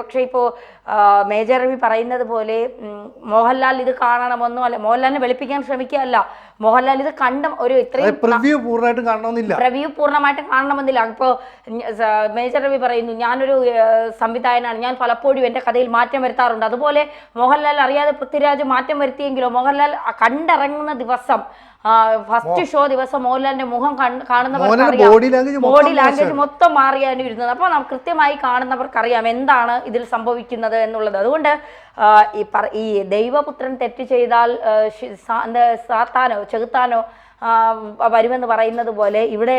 പക്ഷേ ഇപ്പോൾ മേജർ രവി പറയുന്നത് പോലെ മോഹൻലാൽ ഇത് കാണണമെന്നോ അല്ല മോഹൻലാലിനെ വെളുപ്പിക്കാൻ ശ്രമിക്കുകയല്ല. മോഹൻലാൽ ഇത് കണ്ട ഒരു ഇത്രയും പ്രിവ്യൂ പൂർണമായിട്ടും കാണണമെന്നില്ല. റിവ്യൂ പൂർണമായിട്ട് കാണണമെന്നില്ല. ഇപ്പോൾ മേജർ രവി പറയുന്നു ഞാനൊരു സംവിധായകനാണ്. ഞാൻ പലപ്പോഴും എന്റെ കഥയിൽ മാറ്റം വരുത്താറുണ്ട്. അതുപോലെ മോഹൻലാൽ അറിയാതെ പൃഥ്വിരാജ് മാറ്റം വരുത്തിയെങ്കിലോ മോഹൻലാൽ കണ്ടിറങ്ങുന്ന ദിവസം ഫസ്റ്റ് ഷോ ദിവസം മോഹൻലാലിന്റെ മുഖം കാണുന്നവർ കാണുന്നവർക്ക് അറിയാം ബോഡി ലാംഗ്വേജ്. മൊത്തം മാറിയാണ് ഇരുന്നത്. അപ്പോൾ കൃത്യമായി കാണുന്നവർക്ക് അറിയാം എന്താണ് ഇതിൽ സംഭവിക്കുന്നത് എന്നുള്ളത്. അതുകൊണ്ട് ഈ പറ ഈ ദൈവപുത്രൻ തെറ്റ് ചെയ്താൽ സാത്താനോ ചെകുത്താനോ വരുമെന്ന് പറയുന്നത് പോലെ ഇവിടെ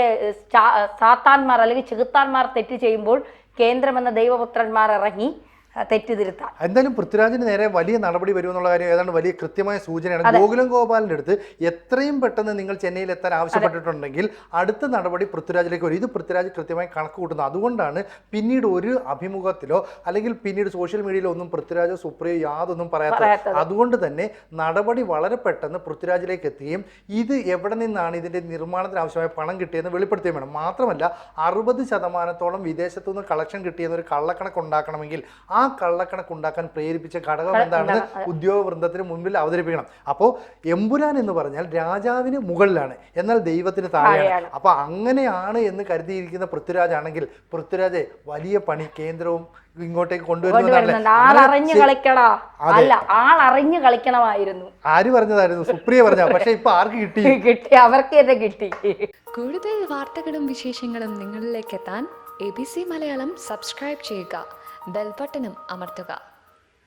സാത്താന്മാർ അല്ലെങ്കിൽ ചെകുത്താന്മാർ തെറ്റ് ചെയ്യുമ്പോൾ കേന്ദ്രമെന്ന ദൈവപുത്രന്മാർ ഇറങ്ങി ആ, തെറ്റ് എന്തായാലും പൃഥ്വിരാജിന് നേരെ വലിയ നടപടി വരുമെന്നുള്ള കാര്യം ഏതാണ്ട് വലിയ കൃത്യമായ സൂചനയാണ്. ഗോകുലം ഗോപാലിന്റെ അടുത്ത് എത്രയും പെട്ടെന്ന് നിങ്ങൾ ചെന്നൈയിൽ എത്താൻ ആവശ്യപ്പെട്ടിട്ടുണ്ടെങ്കിൽ അടുത്ത നടപടി പൃഥ്വിരാജിലേക്ക് വരും. ഇത് പൃഥ്വിരാജ് കൃത്യമായി കണക്ക് കൂട്ടുന്നത്. അതുകൊണ്ടാണ് പിന്നീട് ഒരു അഭിമുഖത്തിലോ അല്ലെങ്കിൽ പിന്നീട് സോഷ്യൽ മീഡിയയിലോ ഒന്നും പൃഥ്വിരാജോ സുപ്രിയോ യാതൊന്നും പറയാത്തത് പറയാത്തത്. അതുകൊണ്ട് തന്നെ നടപടി വളരെ പെട്ടെന്ന് പൃഥ്വിരാജിലേക്ക് എത്തുകയും ഇത് എവിടെ നിന്നാണ് ഇതിന്റെ നിർമ്മാണത്തിന് ആവശ്യമായ പണം കിട്ടിയെന്ന് വെളിപ്പെടുത്തുകയും വേണം. മാത്രമല്ല അറുപത് ശതമാനത്തോളം വിദേശത്തു നിന്ന് കളക്ഷൻ കിട്ടിയെന്നൊരു കള്ളക്കണക്ക് ഉണ്ടാക്കണമെങ്കിൽ ആ കള്ളക്കണക്ക് ഉണ്ടാക്കാൻ പ്രേരിപ്പിച്ച ഘടകം എന്താണെന്ന് ഉദ്യോഗ വൃന്ദത്തിന് മുൻപിൽ അവതരിപ്പിക്കണം. അപ്പോൾ എമ്പുരാൻ എന്ന് പറഞ്ഞാൽ രാജാവിന് മുകളിലാണ് എന്നാൽ ദൈവത്തിന് താഴെയാണ്. അപ്പോൾ അപ്പൊ അങ്ങനെയാണ് എന്ന് കരുതിയിരിക്കുന്ന പൃഥ്വിരാജ് ആണെങ്കിൽ പൃഥ്വിരാജ് വലിയ പണി കേന്ദ്രവും ഇങ്ങോട്ടേക്ക് കൊണ്ടുവരുന്നതാണ് ആളറിഞ്ഞു കളിക്കടാ. അല്ല ആളറിഞ്ഞു കളിക്കണമായിരുന്നു. ആര് പറഞ്ഞതായിരുന്നു? സുപ്രിയ പറഞ്ഞ പക്ഷെ ഇപ്പൊ ആർക്ക് കിട്ടി? കിട്ടി. അവർക്ക് തന്നെ കിട്ടി. കൂടുതൽ വാർത്തകളും വിശേഷങ്ങളും നിങ്ങളിലേക്ക് എത്താൻ A B C Malayalam subscribe ചെയ്യുക. ബെൽബട്ടനും അമർത്തുക.